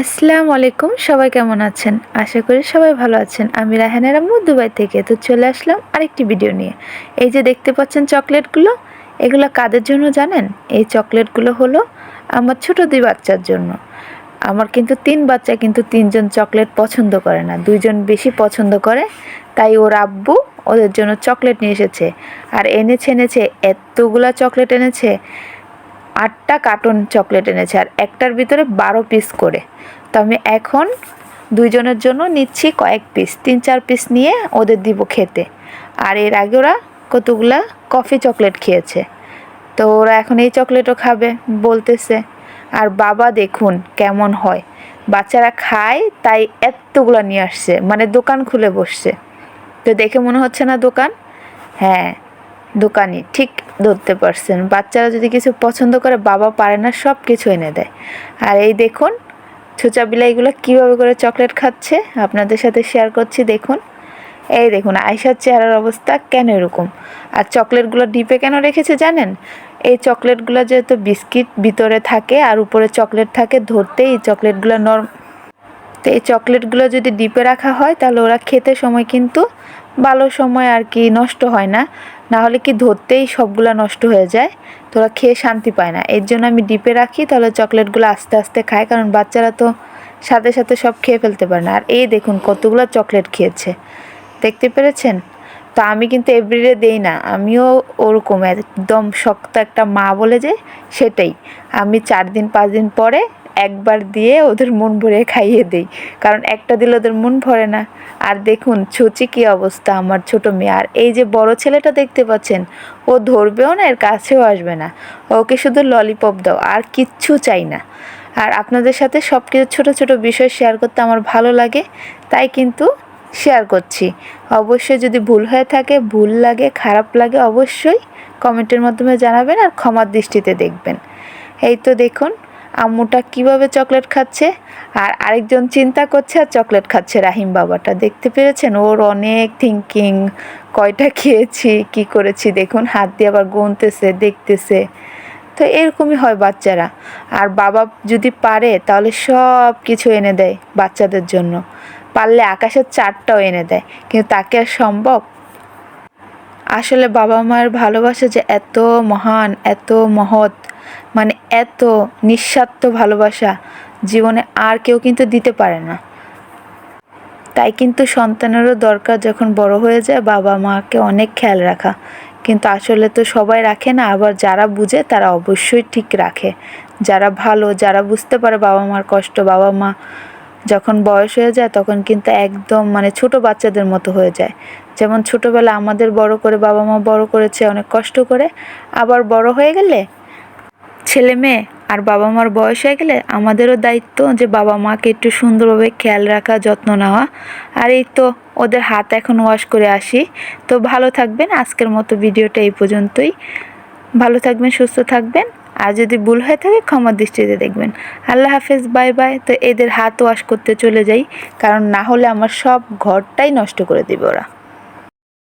আসসালামু আলাইকুম, সবাই কেমন আছেন? আশা করি সবাই ভালো আছেন। আমি রাহানের আম্মু দুবাই থেকে। তো চলে আসলাম আরেকটি ভিডিও নিয়ে। এই যে দেখতে পাচ্ছেন চকলেটগুলো, এগুলো কাদের জন্য জানেন? এই চকলেটগুলো হলো আমার ছোট দুই বাচ্চার জন্য। আমার কিন্তু তিন বাচ্চা, কিন্তু তিনজন চকলেট পছন্দ করে না। দুইজন বেশি পছন্দ করে, তাই ওর আব্বু ওদের জন্য চকলেট নিয়ে এসেছে। আর এনেছে এনেছে, এতগুলা চকলেট এনেছে। আটটা কার্টুন চকলেট এনেছে আর একটার ভিতরে বারো পিস করে। তো আমি এখন দুইজনের জন্য নিচ্ছি কয়েক পিস তিন চার পিস নিয়ে ওদের দিব খেতে। আর এর আগে ওরা কতগুলা কফি চকলেট খেয়েছে। তো ওরা এখন এই চকলেটও খাবে বলতেছে। আর বাবা দেখুন কেমন হয়। বাচ্চারা খায়, তাই এতগুলো নিয়ে আসছে। মানে দোকান খুলে বসছে। তো দেখে মনে হচ্ছে না দোকান? হ্যাঁ। দোকানি ঠিক ধরতে পারছেন। বাচ্চারা যদি কিছু পছন্দ করে, বাবা পারে না সব কিছু এনে দেয়। আর এই দেখুন, ছোচা বিলাইগুলো কীভাবে করে চকলেট খাচ্ছে, আপনাদের সাথে শেয়ার করছি, দেখুন। এই দেখুন আয়সার চেহারার অবস্থা কেন এরকম? আর চকলেটগুলো ডিপে কেন রেখেছে জানেন? এই চকলেটগুলো যেহেতু বিস্কিট ভিতরে থাকে আর উপরে চকলেট থাকে, ধরতেই চকলেটগুলো নরম তো এই চকলেটগুলো যদি ডিপে রাখা হয়, তাহলে ওরা খেতে সময় কিন্তু ভালো সময় আর কি নষ্ট হয় না। না হলে কি ধরতেই সবগুলো নষ্ট হয়ে যায়? তোরা খেয়ে শান্তি পায় না। এর জন্য আমি ডিপে রাখি, তাহলে চকলেটগুলো আস্তে আস্তে খায়, কারণ বাচ্চারা তো সাথে সাথে সব খেয়ে ফেলতে পারে না। আর এই দেখুন, কতগুলো চকলেট খেয়েছে। দেখতে পেরেছেন? তো আমি কিন্তু এভরিডে দেই না। আমিও ওরকম, একদম শক্ত একটা মা বলে যে সেটাই। আমি চার দিন, পাঁচ দিন পরে একবার দিয়ে ওদের মন ভরে খাইয়ে দেই। কারণ একটা দিলে ওদের মন ভরে না। আর দেখুন, ছুচি কী অবস্থা আমার ছোট মেয়ে। আর এই যে বড় ছেলেটা দেখতে পাচ্ছেন, ও ধরবেও না, এর কাছেও আসবে না। ওকে শুধু ললিপপ দাও, আর কিচ্ছু চাই না। আর আপনাদের সাথে সব কিছু ছোটো ছোটো বিষয় শেয়ার করতে আমার ভালো লাগে, তাই কিন্তু শেয়ার করছি। অবশ্যই যদি ভুল হয়ে থাকে, ভুল লাগে, খারাপ লাগে, অবশ্যই কমেন্টের মাধ্যমে জানাবেন আর ক্ষমার দৃষ্টিতে দেখবেন। এই তো দেখুন আম্মুটা কীভাবে চকলেট খাচ্ছে? আর আরেকজন চিন্তা করছে, আর চকলেট খাচ্ছে রাহিম বাবাটা। দেখতে পেরেছেন? ওর অনেক থিঙ্কিং কয়টা খেয়েছি? কি করেছি? দেখুন, হাত দিয়ে আবার গুনতেছে, দেখতেছে। তো এরকমই হয় বাচ্চারা। আর বাবা যদি পারে, তাহলে সব কিছু এনে দেয় বাচ্চাদের জন্য। পারলে আকাশের চারটাও এনে দেয়। কিন্তু তাকে আর সম্ভব? আসলে বাবা মায়ের ভালোবাসা যে এত মহান, এত মহৎ মানে এত নিঃস্বার্থ ভালোবাসা জীবনে আর কেউ কিন্তু দিতে পারে না। তাই কিন্তু সন্তানেরও দরকার যখন বড় হয়ে যায় বাবা মাকে অনেক খেয়াল রাখা। কিন্তু আসলে তো সবাই রাখে না, আবার যারা বুঝে তারা অবশ্যই ঠিক রাখে। যারা ভালো, যারা বুঝতে পারে বাবা মার কষ্ট, বাবা মা যখন বয়স হয়ে যায় তখন কিন্তু একদম মানে ছোট বাচ্চাদের মতো হয়ে যায়। যেমন ছোটোবেলা আমাদের বড় করে বাবা মা বড় করেছে, অনেক কষ্ট করে। আবার বড় হয়ে গেলে ছেলে মেয়ে আর বাবা মার বয়স হয়ে গেলে আমাদেরও দায়িত্ব যে বাবা মাকে একটু সুন্দরভাবে খেয়াল রাখা, যত্ন নেওয়া। আর এই তো ওদের হাত এখন ওয়াশ করে আসি। তো ভালো থাকবেন, আজকের মতো ভিডিওটা এই পর্যন্তই। ভালো থাকবেন, সুস্থ থাকবেন। আর যদি ভুল হয়ে থাকে ক্ষমার দৃষ্টিতে দেখবেন। আল্লাহ হাফেজ, বাই বাই। তো এদের হাত ওয়াশ করতে চলে যাই, কারণ না হলে আমার সব ঘরটাই নষ্ট করে দেবে ওরা।